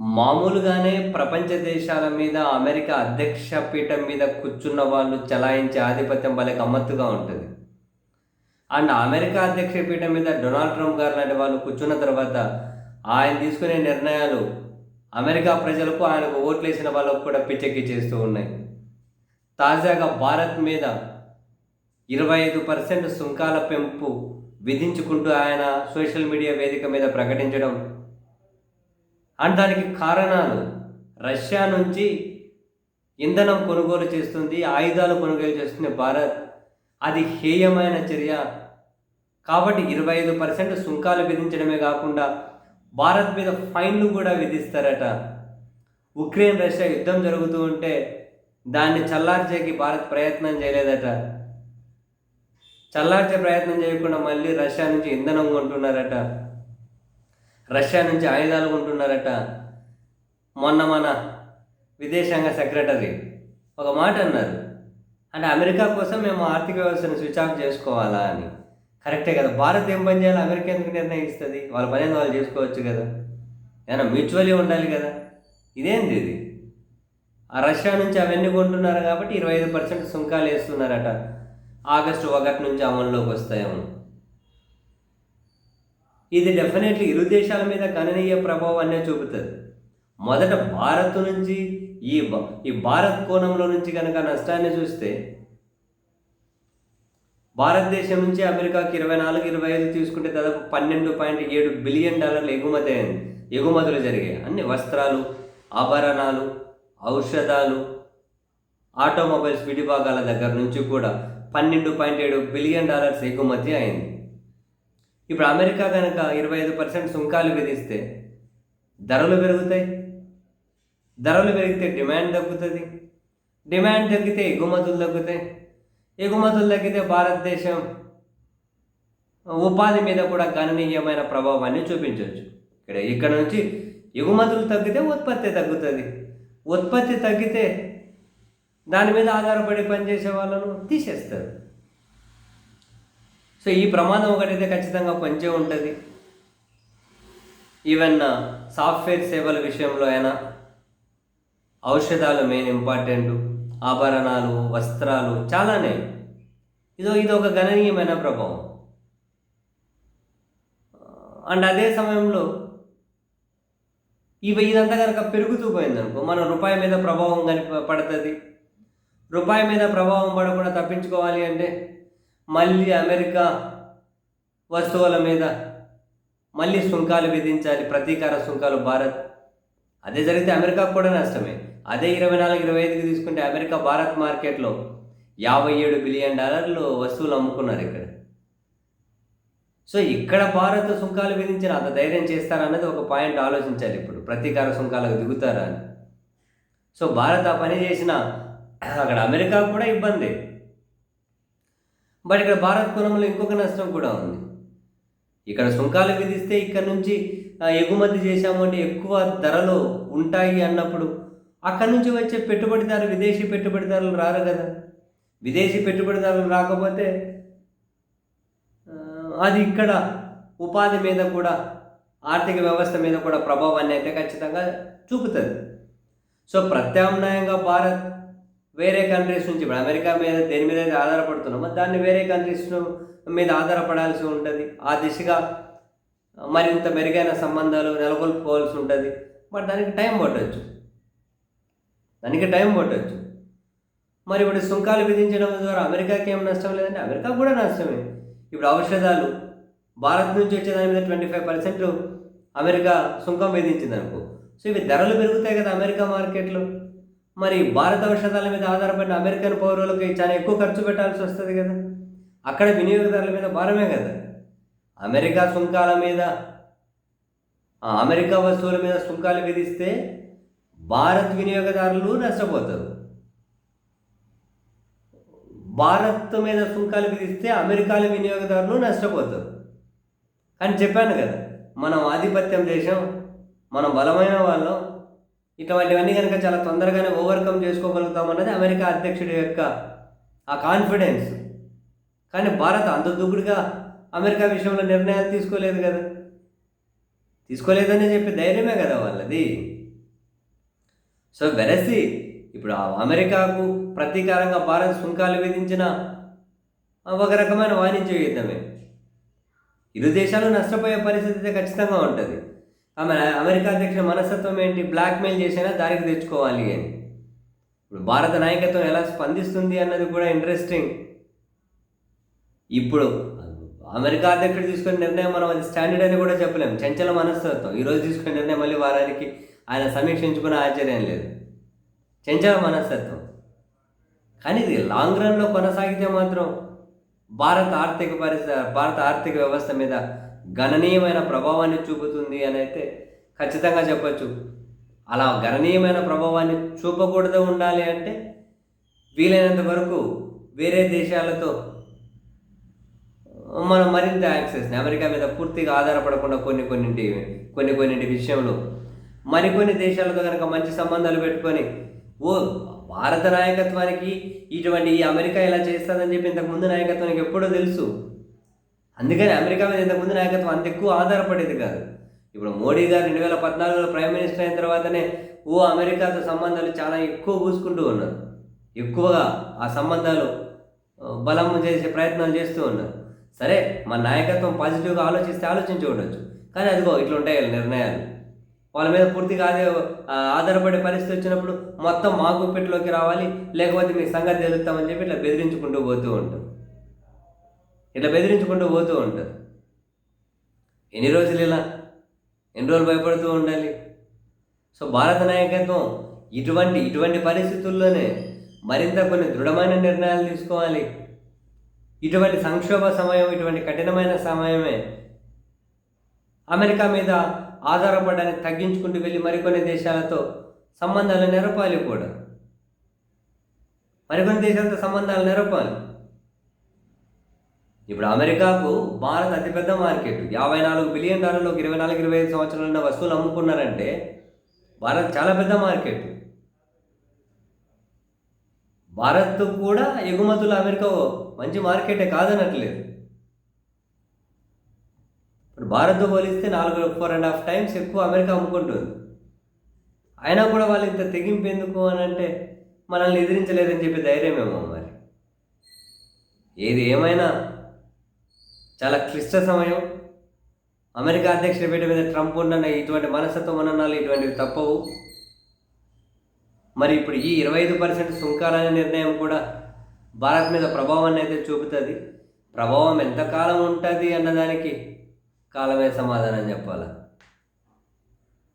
మామూలుగానే ప్రపంచ దేశాల మీద అమెరికా అధ్యక్ష పీఠం మీద కూర్చున్న వాళ్ళు చలాయించే ఆధిపత్యం భలే గమ్మత్తుగా ఉంటుంది. అండ్ అమెరికా అధ్యక్ష పీఠం మీద డొనాల్డ్ ట్రంప్ గారు లాంటి వాళ్ళు కూర్చున్న తర్వాత ఆయన తీసుకునే నిర్ణయాలు అమెరికా ప్రజలకు ఆయనకు ఓట్లేసిన వాళ్ళకు కూడా పిచ్చెక్కి చేస్తూ ఉన్నాయి. తాజాగా భారత్ మీద ఇరవై ఐదు పర్సెంట్ సుంకాల పెంపు విధించుకుంటూ ఆయన సోషల్ మీడియా వేదిక మీద ప్రకటించడం దానికి కారణాలు రష్యా నుంచి ఇంధనం కొనుగోలు చేస్తుంది ఆయుధాలు కొనుగోలు చేస్తుంది భారత్. అది హేయమైన చర్య. కాబట్టి ఇరవై ఐదు పర్సెంట్ సుంకాలు విధించడమే కాకుండా భారత్ మీద ఫైన్లు కూడా విధిస్తారట. ఉక్రెయిన్ రష్యా యుద్ధం జరుగుతూ ఉంటే దాన్ని చల్లార్చేకి భారత్ ప్రయత్నం చేయలేదట. చల్లార్చే ప్రయత్నం చేయకుండా మళ్ళీ రష్యా నుంచి ఇంధనం కొంటున్నారట. రష్యా నుంచి ఆయుధాలు కొంటున్నారట. మొన్న మన విదేశాంగ సెక్రటరీ ఒక మాట అన్నారు. అంటే అమెరికా కోసం మేము ఆర్థిక వ్యవస్థను స్విచ్ ఆఫ్ చేసుకోవాలా అని. కరెక్టే కదా. భారత్ ఏం పని చేయాలి? అమెరికా ఎందుకు నిర్ణయిస్తుంది? వాళ్ళ పని వాళ్ళు చేసుకోవచ్చు కదా. ఏమైనా మ్యూచువల్లీ ఉండాలి కదా. ఇదేంది ఇది? ఆ రష్యా నుంచి అవన్నీ కొంటున్నారు కాబట్టి ఇరవై ఐదు పర్సెంట్ సుంకాలు వేస్తున్నారట. ఆగస్టు ఒకటి నుంచి అమల్లోకి వస్తాయేమో. ఇది డెఫినెట్లీ ఇరు దేశాల మీద గణనీయ ప్రభావాన్నే చూపుతుంది. మొదట భారత్ నుంచి ఈ ఈ భారత్ కోణంలో నుంచి కనుక నష్టాన్ని చూస్తే భారతదేశం నుంచి అమెరికాకి ఇరవై నాలుగు ఇరవై ఐదు తీసుకుంటే దాదాపు పన్నెండు పాయింట్ ఏడు బిలియన్ డాలర్లు ఎగుమతి అయింది. ఎగుమతులు జరిగాయి. అన్ని వస్త్రాలు ఆభరణాలు ఔషధాలు ఆటోమొబైల్స్ విడిభాగాల దగ్గర నుంచి కూడా పన్నెండు పాయింట్ ఏడు బిలియన్ డాలర్స్ ఎగుమతి అయింది. ఇప్పుడు అమెరికా కనుక ఇరవై ఐదు పర్సెంట్ సుంకాలు విధిస్తే ధరలు పెరుగుతాయి. ధరలు పెరిగితే డిమాండ్ తగ్గుతుంది. డిమాండ్ తగ్గితే ఎగుమతులు తగ్గుతాయి. ఎగుమతులు తగ్గితే భారతదేశం ఉపాధి మీద కూడా గణనీయమైన ప్రభావాన్ని చూపించవచ్చు. ఇక్కడ ఇక్కడ నుంచి ఎగుమతులు తగ్గితే ఉత్పత్తి తగ్గుతుంది. ఉత్పత్తి తగ్గితే దాని మీద ఆధారపడి పనిచేసే వాళ్ళను తీసేస్తారు. సో ఈ ప్రమాదం ఒకటైతే ఖచ్చితంగా కొంచెం ఉంటుంది. ఈవెన్ సాఫ్ట్వేర్ సేవల విషయంలో అయినా ఔషధాలు మెయిన్ ఇంపార్టెంట్ ఆభరణాలు వస్త్రాలు చాలానే. ఇదో ఇది ఒక గణనీయమైన ప్రభావం. Uh, అండ్ అదే సమయంలో ఇవి ఇదంతా కనుక పెరుగుతూ పోయిందనుకో మన రూపాయి మీద ప్రభావం కని పడుతుంది. రూపాయి మీద ప్రభావం పడకుండా తప్పించుకోవాలి అంటే మళ్ళీ అమెరికా వస్తువుల మీద మళ్ళీ సుంకాలు విధించాలి ప్రతీకార సుంకాలు భారత్. అదే జరిగితే అమెరికాకు కూడా నష్టమే. అదే ఇరవై నాలుగు ఇరవై ఐదుకి తీసుకుంటే అమెరికా భారత్ మార్కెట్లో యాభై ఏడు బిలియన్ డాలర్లు వస్తువులు అమ్ముకున్నారు ఇక్కడ. సో ఇక్కడ భారత్ సుంకాలు విధించిన అంత ధైర్యం చేస్తారన్నది ఒక పాయింట్ ఆలోచించాలి ఇప్పుడు. ప్రతీకార సుంకాలకు దిగుతారా అని. సో భారత్ ఆ పని చేసిన అక్కడ అమెరికా కూడా ఇబ్బంది. బట్ ఇక్కడ భారత్ కోణంలో ఇంకొక నష్టం కూడా ఉంది. ఇక్కడ సుంకాలు విధిస్తే ఇక్కడ నుంచి ఎగుమతి చేశాము అంటే ఎక్కువ ధరలు ఉంటాయి అన్నప్పుడు అక్కడి నుంచి వచ్చే పెట్టుబడిదారు విదేశీ పెట్టుబడిదారులు రారు కదా. విదేశీ పెట్టుబడిదారులు రాకపోతే అది ఇక్కడ ఉపాధి మీద కూడా ఆర్థిక వ్యవస్థ మీద కూడా ప్రభావాన్ని అయితే ఖచ్చితంగా చూపుతుంది. సో ప్రత్యామ్నాయంగా భారత్ వేరే కంట్రీస్ నుంచి ఇప్పుడు అమెరికా మీద దేని మీద అయితే ఆధారపడుతున్నామో దాన్ని వేరే కంట్రీస్ మీద ఆధారపడాల్సి ఉంటుంది. ఆ దిశగా మరింత మెరుగైన సంబంధాలు నెలకొల్పుకోవాల్సి ఉంటుంది. బట్ దానికి టైం పట్టవచ్చు దానికి టైం పట్టవచ్చు మరి ఇప్పుడు సుంకాలు విధించడం ద్వారా అమెరికాకి ఏం నష్టం లేదంటే అమెరికా కూడా నష్టమే. ఇప్పుడు ఔషధాలు భారత్ నుంచి వచ్చే దాని మీద ట్వంటీ ఫైవ్ పర్సెంట్ అమెరికా సుంకం విధించింది అనుకో సో ఇవి ధరలు పెరుగుతాయి కదా అమెరికా మార్కెట్లో మరి భారత ఔషధాల మీద ఆధారపడిన అమెరికన్ పౌరులకి చాలా ఎక్కువ ఖర్చు పెట్టాల్సి వస్తుంది కదా? అక్కడ వినియోగదారుల మీద భారమే కదా? అమెరికా సుంకాల మీద అమెరికా వస్తువుల మీద సుంకాలు విధిస్తే భారత్ వినియోగదారులు నష్టపోతారు. భారత్ మీద సుంకాలు విధిస్తే అమెరికాల వినియోగదారులు నష్టపోతారు. అని చెప్పాను కదా మనం ఆధిపత్యం దేశం మనం బలమైన వాళ్ళం ఇటువంటివన్నీ కనుక చాలా తొందరగానే ఓవర్కమ్ చేసుకోగలుగుతామన్నది అమెరికా అధ్యక్షుడి యొక్క ఆ కాన్ఫిడెన్స్ కానీ భారత్ అంత దూకుడుగా అమెరికా విషయంలో నిర్ణయాలు తీసుకోలేదు కదా. తీసుకోలేదని చెప్పి ధైర్యమే కదా వాళ్ళది. సో వెరసి ఇప్పుడు ఆ అమెరికాకు ప్రతీకారంగా భారత్ సుంకాలు విధించిన ఒక రకమైన వాణిజ్య యుద్ధమే. ఇరు దేశాలు నష్టపోయే పరిస్థితి అయితే ఖచ్చితంగా ఉంటుంది. ఆమె అమెరికా అధ్యక్షుల మనస్తత్వం ఏంటి? బ్లాక్మెయిల్ చేసినా? దారికి తెచ్చుకోవాలి అని. ఇప్పుడు భారత నాయకత్వం ఎలా స్పందిస్తుంది అన్నది కూడా ఇంట్రెస్టింగ్ ఇప్పుడు అమెరికా అధ్యక్షుడు తీసుకునే నిర్ణయం మనం అది స్టాండర్డ్ అని కూడా చెప్పలేము చంచల మనస్తత్వం. ఈరోజు తీసుకునే నిర్ణయం మళ్ళీ వారానికి ఆయన సమీక్షించుకునే ఆశ్చర్యం లేదు. చంచల మనస్తత్వం. కానీ ఇది లాంగ్ రన్లో కొనసాగితే మాత్రం భారత ఆర్థిక పరిస్థితి భారత ఆర్థిక వ్యవస్థ మీద గణనీయమైన ప్రభావాన్ని చూపుతుంది అని అయితే ఖచ్చితంగా చెప్పచ్చు. అలా గణనీయమైన ప్రభావాన్ని చూపకూడదు ఉండాలి అంటే వీలైనంత వరకు వేరే దేశాలతో మనం మరింత యాక్సెస్ని అమెరికా మీద పూర్తిగా ఆధారపడకుండా కొన్ని కొన్నింటి కొన్ని కొన్నింటి విషయంలో మరికొన్ని దేశాలతో కనుక మంచి సంబంధాలు పెట్టుకొని ఓ భారత నాయకత్వానికి ఇటువంటి ఈ అమెరికా ఇలా చేస్తుందని చెప్పి ఇంతకుముందు నాయకత్వానికి ఎప్పుడో తెలుసు. అందుకని అమెరికా మీద ఇంతకుముందు నాయకత్వం అంత ఎక్కువ ఆధారపడేది కాదు. ఇప్పుడు మోడీ గారు రెండు వేల పద్నాలుగులో ప్రైమ్ మినిస్టర్ అయిన తర్వాతనే ఓ అమెరికాతో సంబంధాలు చాలా ఎక్కువ పూసుకుంటూ ఉన్నారు. ఎక్కువగా ఆ సంబంధాలు బలం చేసే ప్రయత్నాలు చేస్తూ ఉన్నారు. సరే మన నాయకత్వం పాజిటివ్గా ఆలోచిస్తే ఆలోచించి ఉండొచ్చు. కానీ అదిగో ఇట్లా ఉంటాయి నిర్ణయాలు. వాళ్ళ మీద పూర్తిగా అదే ఆధారపడే పరిస్థితి వచ్చినప్పుడు మొత్తం మా గుప్పెట్లోకి రావాలి లేకపోతే మీ సంగతి తెలుస్తామని చెప్పి ఇట్లా బెదిరించుకుంటూ పోతూ ఉంటాం. ఇట్లా బెదిరించుకుంటూ పోతూ ఉంటారు. ఎన్ని రోజులు ఇలా ఎన్ని రోజులు భయపడుతూ ఉండాలి? సో భారత నాయకత్వం ఇటువంటి ఇటువంటి పరిస్థితుల్లోనే మరింత కొన్ని దృఢమైన నిర్ణయాలు తీసుకోవాలి. ఇటువంటి సంక్షోభ సమయం ఇటువంటి కఠినమైన సమయమే అమెరికా మీద ఆధారపడడానికి తగ్గించుకుంటూ వెళ్ళి మరికొన్ని దేశాలతో సంబంధాలు నెరపాలి కూడా. మరికొన్ని దేశాలతో సంబంధాలు నెరపాలి. ఇప్పుడు అమెరికాకు భారత్ అతిపెద్ద మార్కెట్. యాభై నాలుగు బిలియన్ డాలర్లు ఒక ఇరవై నాలుగు ఇరవై ఐదు సంవత్సరాలు ఉన్న వస్తువులు అమ్ముకున్నారంటే భారత్ చాలా పెద్ద మార్కెట్. భారత్ కూడా ఎగుమతులు అమెరికా మంచి మార్కెటే కాదనట్లేదు. ఇప్పుడు భారత్తో పోలిస్తే నాలుగు ఫోర్ అండ్ హాఫ్ టైమ్స్ ఎక్కువ అమెరికా అమ్ముకుంటుంది. అయినా కూడా వాళ్ళు ఇంత తెగింపు ఎందుకు అని అంటే మనల్ని ఎదిరించలేదని చెప్పి ధైర్యమేమో మరి. ఏది ఏమైనా చాలా క్లిష్ట సమయం. అమెరికా అధ్యక్షుడి పీఠ మీద ట్రంప్ ఉన్న ఇటువంటి మనస్తత్వం అనన్నాలు ఇటువంటివి తప్పవు. మరి ఇప్పుడు ఈ ఇరవై ఐదు పర్సెంట్ సుంకాలనే నిర్ణయం కూడా భారత్ మీద ప్రభావాన్ని అయితే చూపుతుంది. ప్రభావం ఎంతకాలం ఉంటుంది అన్నదానికి కాలమే సమాధానం చెప్పాలి?